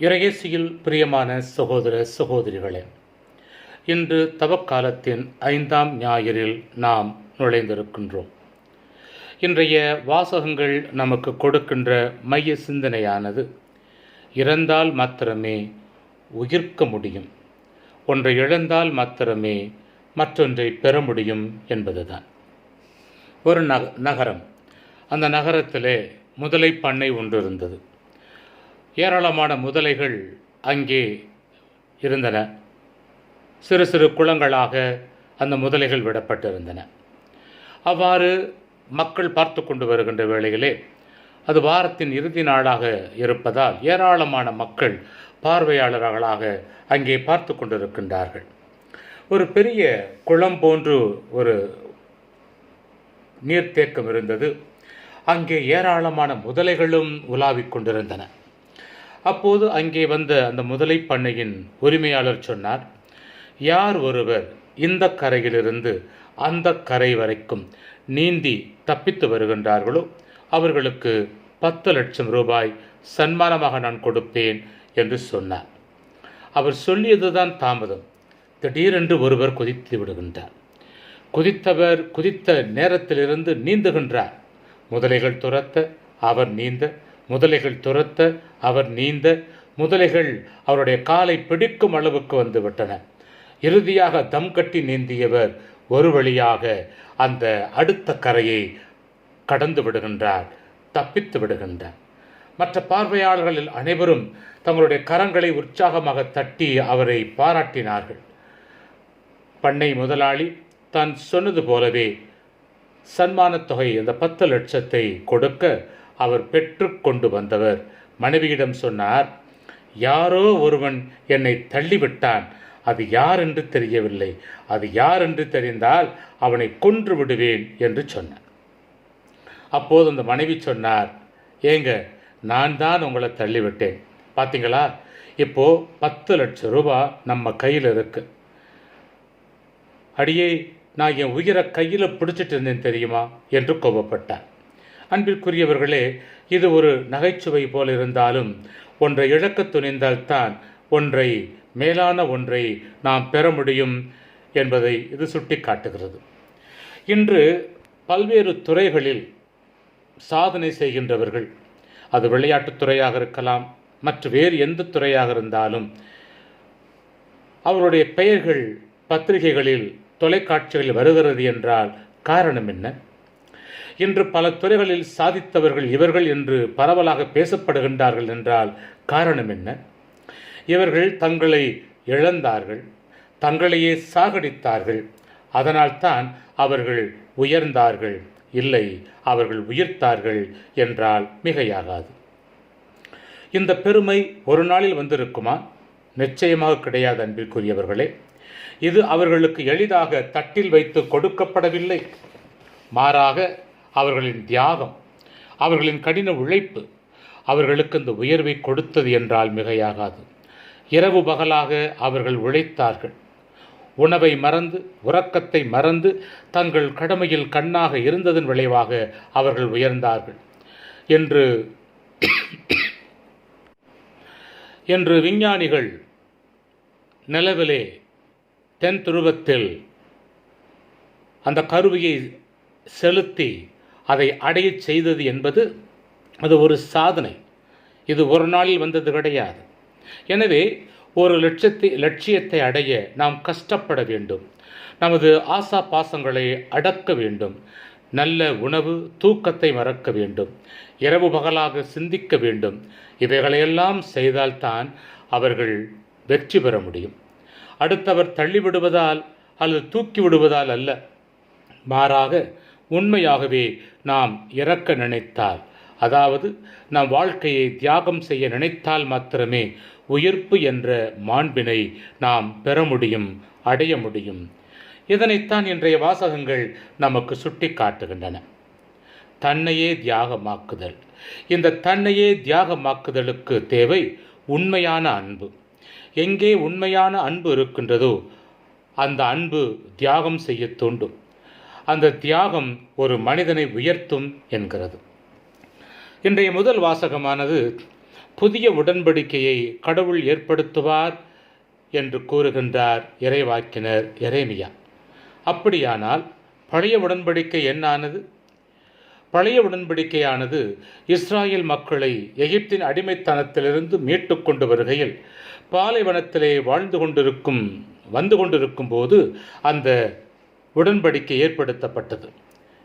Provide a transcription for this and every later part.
இறையேசியில் பிரியமான சகோதர சகோதரிகளே இன்று தவக்காலத்தின் ஐந்தாம் ஞாயிறில் நாம் நுழைந்திருக்கின்றோம். இன்றைய வாசகங்கள் நமக்கு கொடுக்கின்ற மைய சிந்தனையானது இறந்தால் மாத்திரமே உயிர்க்க முடியும் ஒன்றை இழந்தால் மாத்திரமே மற்றொன்றை பெற முடியும் என்பதுதான். ஒரு நக நகரம். அந்த நகரத்திலே முதலை பண்ணை ஒன்று இருந்தது. ஏராளமான முதலைகள் அங்கே இருந்தன. சிறு சிறு குளங்களாக அந்த முதலைகள் விடப்பட்டிருந்தன. அவ்வாறு மக்கள் பார்த்து கொண்டு வருகின்ற வேளையிலே அது வாரத்தின் இறுதி நாளாக இருப்பதால் ஏராளமான மக்கள் பார்வையாளர்களாக அங்கே பார்த்து கொண்டிருக்கின்றார்கள். ஒரு பெரிய குளம் போன்று ஒரு நீர்த்தேக்கம் இருந்தது. அங்கே ஏராளமான முதலைகளும் உலாவிக் கொண்டிருந்தன. அப்போது அங்கே வந்த அந்த முதலை பண்ணையின் உரிமையாளர் சொன்னார் யார் ஒருவர் இந்த கரையிலிருந்து அந்த கரை வரைக்கும் நீந்தி தப்பித்து வருகின்றார்களோ அவர்களுக்கு பத்து லட்சம் ரூபாய் சன்மானமாக நான் கொடுப்பேன் என்று சொன்னார். அவர் சொல்லியதுதான் தாமதம். திடீரென்று ஒருவர் குதித்து விடுகின்றார். குதித்தவர் குதித்த நேரத்திலிருந்து நீந்துகின்றார். முதலைகள் துரத்த அவர் நீந்த முதலைகள் துரத்த அவர் நீந்த முதலைகள் அவருடைய காலை பிடிக்கும் அளவுக்கு வந்து விட்டன இறுதியாக தம் கட்டி நீந்தியவர் ஒரு வழியாக அந்த அடுத்த கரையை கடந்து விடுகின்றார் தப்பித்து விடுகின்றார். மற்ற பார்வையாளர்களில் அனைவரும் தங்களுடைய கரங்களை உற்சாகமாக தட்டி அவரை பாராட்டினார்கள். பண்ணை முதலாளி தான் சொன்னது போலவே சன்மானத் தொகை அந்த பத்து லட்சத்தை கொடுக்க அவர் பெற்று கொண்டு வந்தவர். மனைவியிடம் சொன்னார் யாரோ ஒருவன் என்னை தள்ளிவிட்டான். அது யார் என்று தெரியவில்லை. அது யார் என்று தெரிந்தால் அவனை கொன்று விடுவேன் என்று சொன்னார். அப்போது அந்த மனைவி சொன்னார் ஏங்க நான் தான் உங்களை தள்ளிவிட்டேன். பார்த்தீங்களா இப்போ பத்து லட்சம் ரூபாய் நம்ம கையில் இருக்கு. அடியே நான் என் உயிரை கையில் பிடிச்சிட்டு இருந்தேன் தெரியுமா? என்று கோபப்பட்டார். அன்பிற்குரியவர்களே இது ஒரு நகைச்சுவை போல் இருந்தாலும் ஒன்றை இழக்க துணிந்தால்தான் ஒன்றை மேலான ஒன்றை நாம் பெற முடியும் என்பதை இது சுட்டி காட்டுகிறது இன்று பல்வேறு துறைகளில் சாதனை செய்கின்றவர்கள் அது விளையாட்டுத்துறையாக இருக்கலாம் மற்ற வேறு எந்த துறையாக இருந்தாலும் அவருடைய பெயர்கள் பத்திரிகைகளில் தொலைக்காட்சிகளில் வருகிறது என்றால் காரணம் என்ன? இன்று பல துறைகளில் சாதித்தவர்கள் இவர்கள் என்று பரவலாக பேசப்படுகின்றார்கள் என்றால் காரணம் என்ன? இவர்கள் தங்களை இழந்தார்கள் தங்களையே சாகடித்தார்கள் அதனால்தான் அவர்கள் உயர்ந்தார்கள். இல்லை அவர்கள் உயிர்த்தார்கள் என்றால் மிகையாகாது. இந்த பெருமை ஒரு நாளில் வந்திருக்குமா? நிச்சயமாக கிடையாது அன்பிற்குரியவர்களே. இது அவர்களுக்கு எளிதாக தட்டில் வைத்து கொடுக்கப்படவில்லை. மாறாக அவர்களின் தியாகம் அவர்களின் கடின உழைப்பு அவர்களுக்கு இந்த உயர்வை கொடுத்தது என்றால் மிகையாகாது. இரவு பகலாக அவர்கள் உழைத்தார்கள். உணவை மறந்து உறக்கத்தை மறந்து தங்கள் கடமையில் கண்ணாக இருந்ததன் விளைவாக அவர்கள் உயர்ந்தார்கள். என்று என்று விஞ்ஞானிகள் நிலவிலே தென் துருவத்தில் அந்த கருவியை செலுத்தி அதை அடையச் செய்தது என்பது அது ஒரு சாதனை. இது ஒரு நாளில் வந்தது கிடையாது. எனவே ஒரு லட்சத்தை லட்சியத்தை அடைய நாம் கஷ்டப்பட வேண்டும். நமது ஆசா பாசங்களை அடக்க வேண்டும். நல்ல உணவு தூக்கத்தை மறக்க வேண்டும். இரவு பகலாக சிந்திக்க வேண்டும். இவைகளையெல்லாம் செய்தால்தான் அவர்கள் வெற்றி பெற முடியும். அடுத்தவர் தள்ளிவிடுவதால் அல்லது தூக்கி விடுவதால் அல்ல. மாறாக உண்மையாகவே நாம் இறக்க நினைத்தால். அதாவது நம் வாழ்க்கையை தியாகம் செய்ய நினைத்தால் மாத்திரமே உயிர்ப்பு என்ற மாண்பினை நாம் பெற முடியும் அடைய முடியும். இதனைத்தான் இன்றைய வாசகங்கள் நமக்கு சுட்டி காட்டுகின்றன தன்னையே தியாகமாக்குதல். இந்த தன்னையே தியாகமாக்குதலுக்கு தேவை உண்மையான அன்பு. எங்கே உண்மையான அன்பு இருக்கின்றதோ அந்த அன்பு தியாகம் செய்ய தூண்டும். அந்த தியாகம் ஒரு மனிதனை உயர்த்தும் என்கிறது. இன்றைய முதல் வாசகமானது புதிய உடன்படிக்கையை கடவுள் ஏற்படுத்துவார் என்று கூறுகின்றார் இறைவாக்கினர் எரேமியா. அப்படியானால் பழைய உடன்படிக்கை என்னானது? பழைய உடன்படிக்கையானது இஸ்ராயேல் மக்களை எகிப்தின் அடிமைத்தனத்திலிருந்து மீட்டு கொண்டு வருகையில் பாலைவனத்திலே வாழ்ந்து கொண்டிருக்கும் வந்து கொண்டிருக்கும் போது அந்த உடன்படிக்கை ஏற்படுத்தப்பட்டது.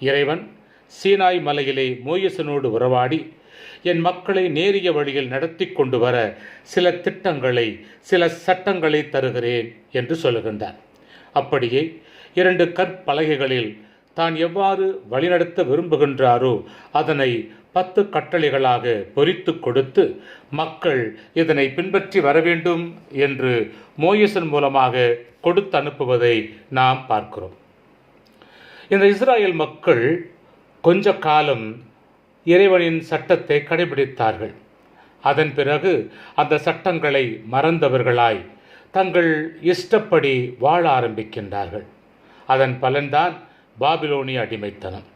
இறைவன் சீனாய் மலையிலே மோயசனோடு உறவாடி என் மக்களை நேரிய வழியில் நடத்தி கொண்டு வர சில திட்டங்களை சில சட்டங்களை தருகிறேன் என்று சொல்லுகின்றார். அப்படியே இரண்டு கற்பலகைகளில் தான் எவ்வாறு வழிநடத்த விரும்புகின்றாரோ அதனை பத்து கட்டளைகளாக பொறித்து கொடுத்து மக்கள் இதனை பின்பற்றி வர வேண்டும் என்று மோயசன் மூலமாக கொடுத்து அனுப்புவதை நாம் பார்க்கிறோம். இந்த இஸ்ராயேல் மக்கள் கொஞ்ச காலம் இறைவனின் சட்டத்தை கடைபிடித்தார்கள். அதன் பிறகு அந்த சட்டங்களை மறந்தவர்களாய் தங்கள் இஷ்டப்படி வாழ ஆரம்பிக்கின்றார்கள். அதன் பலன்தான் பாபிலோனிய அடிமைத்தனம்.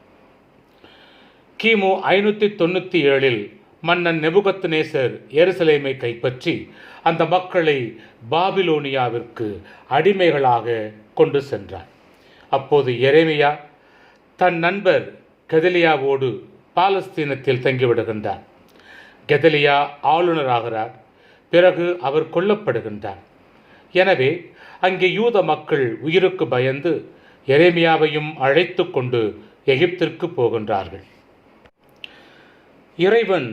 கிமு ஐநூற்றி தொண்ணூற்றி ஏழில் மன்னன் நெபுகத் நேசர் எருசலேமை கைப்பற்றி அந்த மக்களை பாபிலோனியாவிற்கு அடிமைகளாக கொண்டு சென்றார் அப்போது எரேமியா தன் நண்பர் கெதலியாவோடு பாலஸ்தீனத்தில் தங்கிவிடுகின்றார். கெதலியா ஆளுநராகிறார். பிறகு அவர் கொல்லப்படுகின்றார். எனவே அங்கே யூத மக்கள் உயிருக்கு பயந்து எரேமியாவையும் அழைத்து கொண்டு எகிப்திற்கு போகின்றார்கள். இறைவன்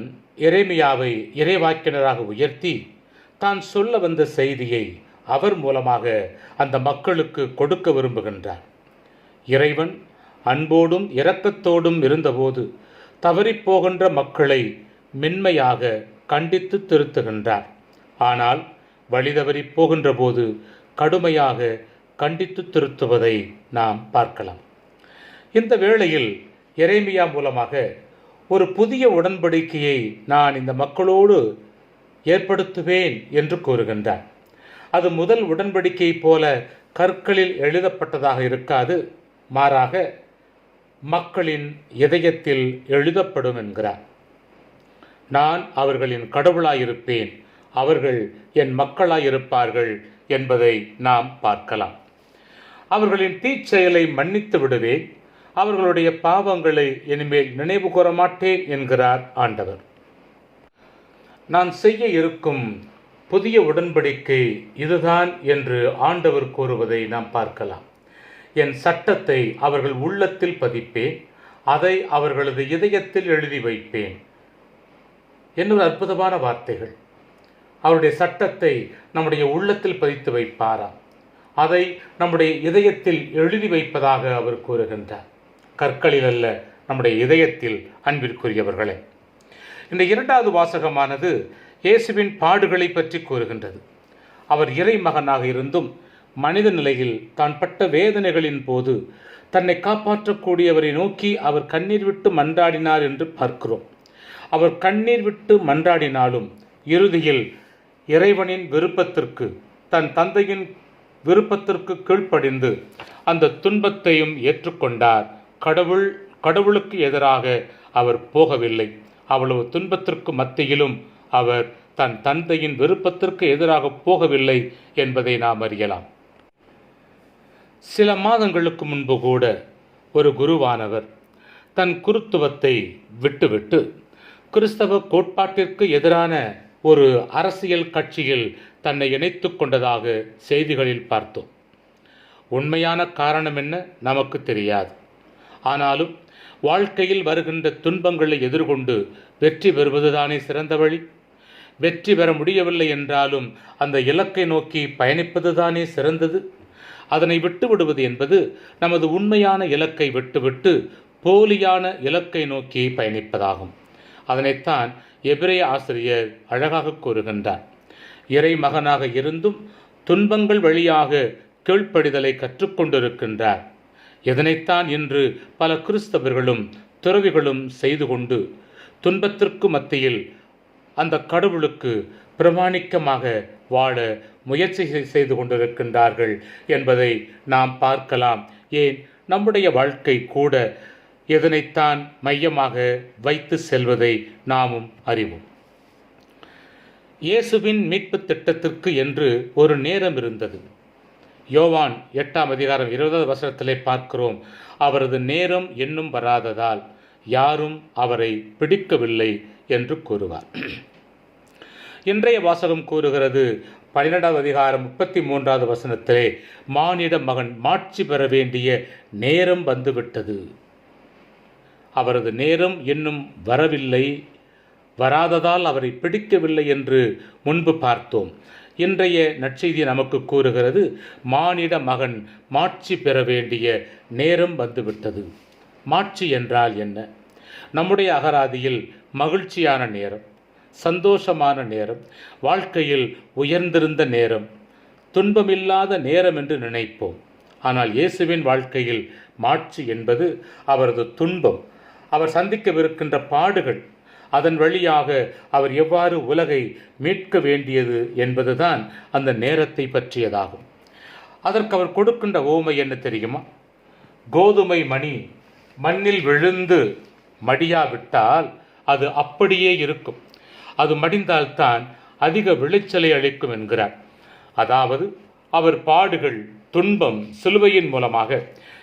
எரேமியாவை இறைவாக்கினராக உயர்த்தி தான் சொல்ல வந்த செய்தியை அவர் மூலமாக அந்த மக்களுக்கு கொடுக்க விரும்புகின்றார். இறைவன் அன்போடும் இரக்கத்தோடும் இருந்தபோது தவறிப்போகின்ற மக்களை மென்மையாக கண்டித்து திருத்துகின்றார். ஆனால் வழிதவறி போகின்ற போது கடுமையாக கண்டித்து திருத்துவதை நாம் பார்க்கலாம். இந்த வேளையில் எரேமியா மூலமாக ஒரு புதிய உடன்படிக்கையை நான் இந்த மக்களோடு ஏற்படுத்துவேன் என்று கூறுகின்றார். அது முதல் உடன்படிக்கை போல கற்களில் எழுதப்பட்டதாக இருக்காது. மாறாக மக்களின் இதயத்தில் எழுதப்படும் என்கிறார். நான் அவர்களின் கடவுளாயிருப்பேன் அவர்கள் என் மக்களாயிருப்பார்கள் என்பதை நாம் பார்க்கலாம். அவர்களின் தீச்செயலை மன்னித்து விடுவேன் அவர்களுடைய பாவங்களை இனிமேல் நினைவு கூற மாட்டேன் என்கிறார் ஆண்டவர். நான் செய்ய இருக்கும் புதிய உடன்படிக்கை இதுதான் என்று ஆண்டவர் கூறுவதை நாம் பார்க்கலாம். என் சட்டத்தை அவர்கள் உள்ளத்தில் பதிப்பேன் அதை அவர்களது இதயத்தில் எழுதி வைப்பேன். என்னொரு அற்புதமான வார்த்தைகள். அவருடைய சட்டத்தை நம்முடைய உள்ளத்தில் பதித்து வைப்பாராம் அதை நம்முடைய இதயத்தில் எழுதி வைப்பதாக அவர் கூறுகின்றார். கற்களில் அல்ல நம்முடைய இதயத்தில் அன்பிற்குரியவர்களே. இந்த இரண்டாவது வாசகமானது இயேசுவின் பாடுகளை பற்றி கூறுகின்றது. அவர் இறை மகனாக இருந்தும் மனித நிலையில் தான் பட்ட வேதனைகளின் போது தன்னை காப்பாற்றக்கூடியவரை நோக்கி அவர் கண்ணீர் விட்டு மன்றாடினார் என்று பார்க்கிறோம். அவர் கண்ணீர் விட்டு மன்றாடினாலும் இறுதியில் இறைவனின் விருப்பத்திற்கு தன் தந்தையின் விருப்பத்திற்கு கீழ்ப்படிந்து அந்த துன்பத்தையும் ஏற்றுக்கொண்டார். கடவுள் கடவுளுக்கு எதிராக அவர் போகவில்லை. அவ்வளவு துன்பத்திற்கு மத்தியிலும் அவர் தன் தந்தையின் விருப்பத்திற்கு எதிராக போகவில்லை என்பதை நாம் அறியலாம். சில மாதங்களுக்கு முன்பு கூட ஒரு குருவானவர் தன் குருத்துவத்தை விட்டுவிட்டு கிறிஸ்தவ கோட்பாட்டிற்கு எதிரான ஒரு அரசியல் கட்சியில் தன்னை இணைத்து கொண்டதாக செய்திகளில் பார்த்தோம். உண்மையான காரணம் என்ன நமக்கு தெரியாது. ஆனாலும் வாழ்க்கையில் வருகின்ற துன்பங்களை எதிர்கொண்டு வெற்றி பெறுவதுதானே சிறந்த வழி? வெற்றி பெற முடியவில்லை என்றாலும் அந்த இலக்கை நோக்கி பயணிப்பதுதானே சிறந்தது? அதனை விட்டுவிடுவது என்பது நமது உண்மையான இலக்கை விட்டுவிட்டு போலியான இலக்கை நோக்கி பயணிப்பதாகும். அதனைத்தான் எபிரேய ஆசிரியர் அழகாக கூறுகின்றார். இறை மகனாக இருந்தும் துன்பங்கள் வழியாக கீழ்ப்படிதலை கற்றுக்கொண்டிருக்கின்றார். இதனைத்தான் இன்று பல கிறிஸ்தவர்களும் துறவிகளும் செய்து கொண்டு துன்பத்திற்கு மத்தியில் அந்த கடவுளுக்கு பிரமாணிக்கமாக வாழ முயற்சி செய்து கொண்டிருக்கின்றார்கள் என்பதை நாம் பார்க்கலாம். ஏன்? நம்முடைய வாழ்க்கை கூட இதனைத்தான் மையமாக வைத்து செல்வதை நாமும் அறிவோம். இயேசுவின் மீட்பு திட்டத்திற்கு என்று ஒரு நேரம் இருந்தது. யோவான் எட்டாம் அதிகாரம் இருபதாவது வசனத்திலே பார்க்கிறோம் அவரது நேரம் இன்னும் வராததால் யாரும் அவரை பிடிக்கவில்லை என்று கூறுவார். இன்றைய வாசகம் கூறுகிறது. பன்னிரெண்டாவது அதிகாரம் முப்பத்தி மூன்றாவது வசனத்திலே மானிட மகன் மாட்சி பெற வேண்டிய நேரம் வந்துவிட்டது. அவரது நேரம் இன்னும் வரவில்லை. வராததால் அவரை பிடிக்கவில்லை என்று முன்பு பார்த்தோம். இன்றைய நற்செய்தி நமக்கு கூறுகிறது மானிட மகன் மாட்சி பெற வேண்டிய நேரம் வந்துவிட்டது. மாட்சி என்றால் என்ன? நம்முடைய அகராதியில் மகிழ்ச்சியான நேரம். சந்தோஷமான நேரம் வாழ்க்கையில் உயர்ந்திருந்த நேரம் துன்பமில்லாத நேரம் என்று நினைப்போம். ஆனால் இயேசுவின் வாழ்க்கையில் மாட்சி என்பது அவரது துன்பம். அவர் சந்திக்கவிருக்கின்ற பாடுகள் அதன் வழியாக அவர் எவ்வாறு உலகை மீட்க வேண்டியது என்பதுதான் அந்த நேரத்தை பற்றியதாகும். அதற்கு அவர் கொடுக்கின்ற ஓமை என்ன தெரியுமா? கோதுமை மணி மண்ணில் விழுந்து மடியாவிட்டால் அது அப்படியே இருக்கும். அது மடிந்தால்தான் அதிக விளைச்சலை அளிக்கும் என்கிறார். அதாவது அவர் பாடுகள் துன்பம் சிலுவையின் மூலமாக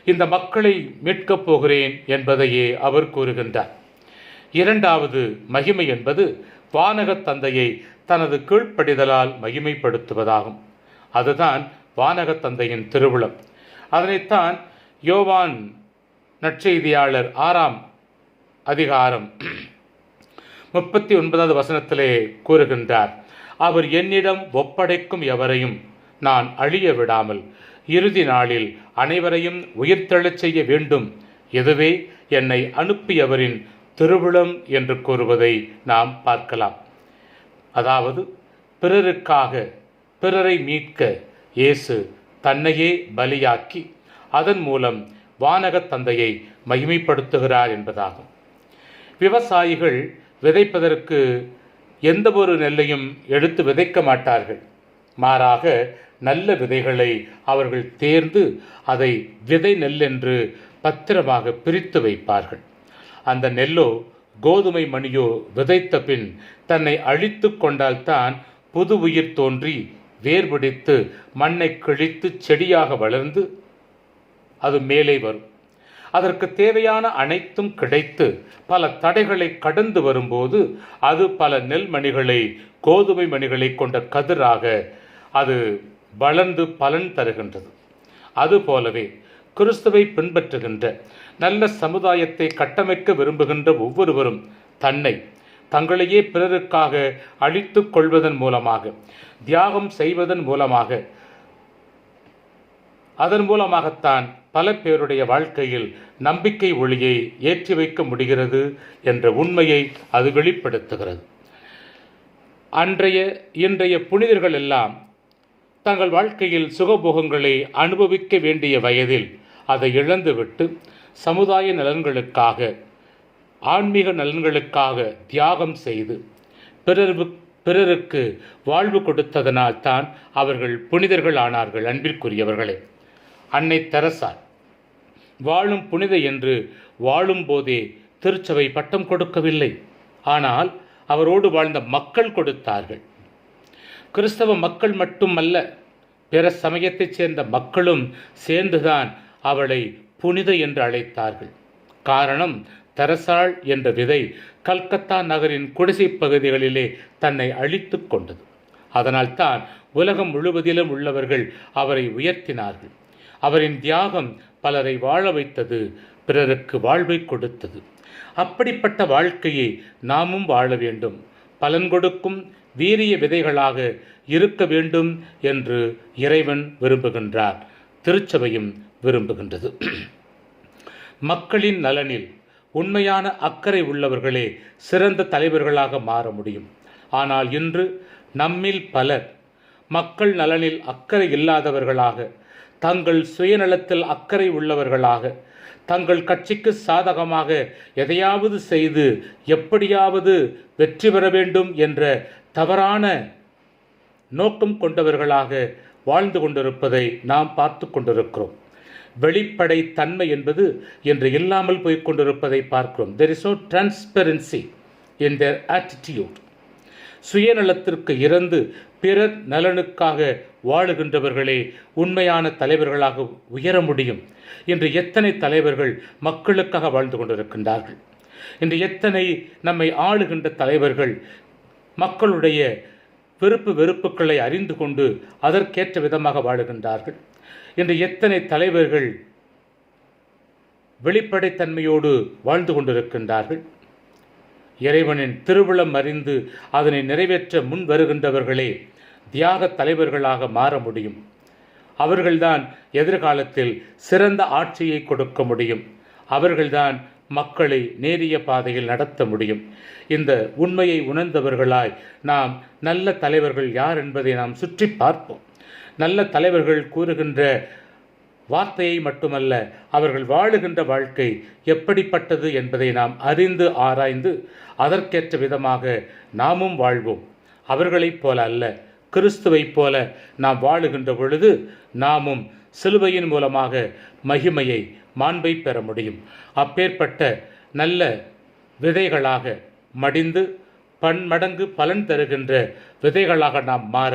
இந்த மக்களை மீட்கப் போகிறேன் என்பதையே அவர் கூறுகின்றார். இரண்டாவது மகிமை என்பது வானகத் தந்தையை தனது கீழ்ப்படிதலால் மகிமைப்படுத்துவதாகும். அதுதான் வானகத் தந்தையின் திருவிழம் அதனைத்தான் யோவான் நற்செய்தியாளர் ஆறாம் அதிகாரம் முப்பத்தி ஒன்பதாவது வசனத்திலே கூறுகின்றார் அவர் என்னிடம் ஒப்படைக்கும் எவரையும் நான் அழிய விடாமல் இறுதி நாளில் அனைவரையும் உயிர்த்தெழச் செய்ய வேண்டும். இதுவே என்னை அனுப்பியவரின் திருவிழம் என்று கூறுவதை நாம் பார்க்கலாம். அதாவது பிறருக்காக பிறரை மீட்க இயேசு தன்னையே பலியாக்கி அதன் மூலம் வானகத் தந்தையை மகிமைப்படுத்துகிறார் என்பதாகும். விவசாயிகள் விதைப்பதற்கு எந்த ஒரு நெல்லையும் எடுத்து விதைக்க மாட்டார்கள். மாறாக நல்ல விதைகளை அவர்கள் தேர்ந்து அதை விதை நெல் என்று பத்திரமாக பிரித்து வைப்பார்கள். அந்த நெல்லோ கோதுமை மணியோ விதைத்த பின் தன்னை அழித்து கொண்டால்தான் புது உயிர் தோன்றி வேர் பிடித்து மண்ணை கிழித்து செடியாக வளர்ந்து அது மேலே வரும். அதற்கு தேவையான அனைத்தும் கிடைத்து பல தடைகளை கடந்து வரும்போது அது பல நெல் மணிகளை கோதுமை மணிகளை கொண்ட கதிராக அது வளர்ந்து பலன் தருகின்றது. அதுபோலவே கிறிஸ்துவை பின்பற்றுகின்ற நல்ல சமுதாயத்தை கட்டமைக்க விரும்புகின்ற ஒவ்வொருவரும் தன்னை தங்களையே பிறருக்காக அழித்து கொள்வதன் மூலமாக தியாகம் செய்வதன் மூலமாக அதன் மூலமாகத்தான் பல பேருடைய வாழ்க்கையில் நம்பிக்கை ஒளியை ஏற்றி வைக்க முடிகிறது என்ற உண்மையை அது வெளிப்படுத்துகிறது. அன்றைய இன்றைய புனிதர்கள் எல்லாம் தங்கள் வாழ்க்கையில் சுகபோகங்களை அனுபவிக்க வேண்டிய வயதில் அதை இழந்துவிட்டு சமுதாய நலன்களுக்காக ஆன்மீக நலன்களுக்காக தியாகம் செய்து பிறர் பிறருக்கு வாழ்வு கொடுத்ததனால் தான் அவர்கள் புனிதர்கள் ஆனார்கள் அன்பிற்குரியவர்களே அன்னை தெரசால் வாழும் புனித என்று வாழும்போதே திருச்சபை பட்டம் கொடுக்கவில்லை. ஆனால் அவரோடு வாழ்ந்த மக்கள் கொடுத்தார்கள். கிறிஸ்தவ மக்கள் மட்டுமல்ல பிற சமயத்தைச் சேர்ந்த மக்களும் சேர்ந்துதான் அவளை புனித என்று அழைத்தார்கள். காரணம் தெரசாள் என்ற விதை கல்கத்தா நகரின் குடிசை பகுதிகளிலே தன்னை அழித்து கொண்டது. அதனால்தான் உலகம் முழுவதிலும் உள்ளவர்கள் அவரை உயர்த்தினார்கள். அவரின் தியாகம் பலரை வாழ வைத்தது பிறருக்கு வாழ்வை கொடுத்தது. அப்படிப்பட்ட வாழ்க்கையை நாமும் வாழ வேண்டும். பலன் கொடுக்கும் வீரிய விதைகளாக இருக்க வேண்டும் என்று இறைவன் விரும்புகின்றார். திருச்சபையும் விரும்புகின்றது. மக்களின் நலனில் உண்மையான அக்கறை உள்ளவர்களே சிறந்த தலைவர்களாக மாற முடியும். ஆனால் இன்று நம்மில் பலர் மக்கள் நலனில் அக்கறை இல்லாதவர்களாக தங்கள் சுயநலத்தில் அக்கறை உள்ளவர்களாக தங்கள் கட்சிக்கு சாதகமாக எதையாவது செய்து எப்படியாவது வெற்றி பெற வேண்டும் என்ற தவறான நோக்கம் கொண்டவர்களாக வாழ்ந்து கொண்டிருப்பதை நாம் பார்த்து கொண்டிருக்கிறோம். வெளிப்படை தன்மை என்பது என்று இல்லாமல் போய் கொண்டிருப்பதை பார்க்கிறோம். There is no transparency in their attitude சுயநலத்திற்கு இறந்து பிறர் நலனுக்காக வாழுகின்றவர்களே உண்மையான தலைவர்களாக உயர முடியும். இன்று எத்தனை தலைவர்கள் மக்களுக்காக வாழ்ந்து கொண்டிருக்கின்றார்கள்? இன்று எத்தனை நம்மை ஆளுகின்ற தலைவர்கள் மக்களுடைய விருப்பு வெறுப்புகளை அறிந்து கொண்டு அதற்கேற்ற விதமாக வாழுகின்றார்கள்? இன்று எத்தனை தலைவர்கள் வெளிப்படைத்தன்மையோடு வாழ்ந்து கொண்டிருக்கின்றார்கள்? இறைவனின் திருவிழம் அறிந்து அதனை நிறைவேற்ற முன் வருகின்றவர்களே தியாக தலைவர்களாக மாற முடியும். அவர்கள்தான் எதிர்காலத்தில் சிறந்த ஆட்சியை கொடுக்க முடியும். அவர்கள்தான் மக்களை நேரிய பாதையில் நடத்த முடியும். இந்த உண்மையை உணர்ந்தவர்களாய் நாம் நல்ல தலைவர்கள் யார் என்பதை நாம் சுற்றி பார்ப்போம். நல்ல தலைவர்கள் கூறுகின்ற வார்த்தையை மட்டுமல்ல அவர்கள் வாழுகின்ற வாழ்க்கை எப்படிப்பட்டது என்பதை நாம் அறிந்து ஆராய்ந்து அதற்கேற்ற விதமாக நாமும் வாழ்வோம். அவர்களைப் போல அல்ல கிறிஸ்துவைப் போல நாம் வாழுகின்ற பொழுது நாமும் சிலுவையின் மூலமாக மகிமையை மாண்பை பெற முடியும். அப்பேற்பட்ட நல்ல விதைகளாக மடிந்து பன்மடங்கு பலன் தருகின்ற விதைகளாக நாம் மாற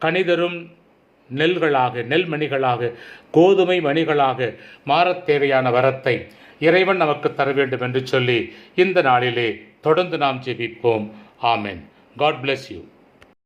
கணிதரும் நெல்களாக நெல்மணிகளாக கோதுமை மணிகளாக மாறத் தேவையான வரத்தை இறைவன் நமக்கு தர வேண்டும் என்று சொல்லி இந்த நாளிலே தொடர்ந்து நாம் ஜெபிப்போம். ஆமென். God bless you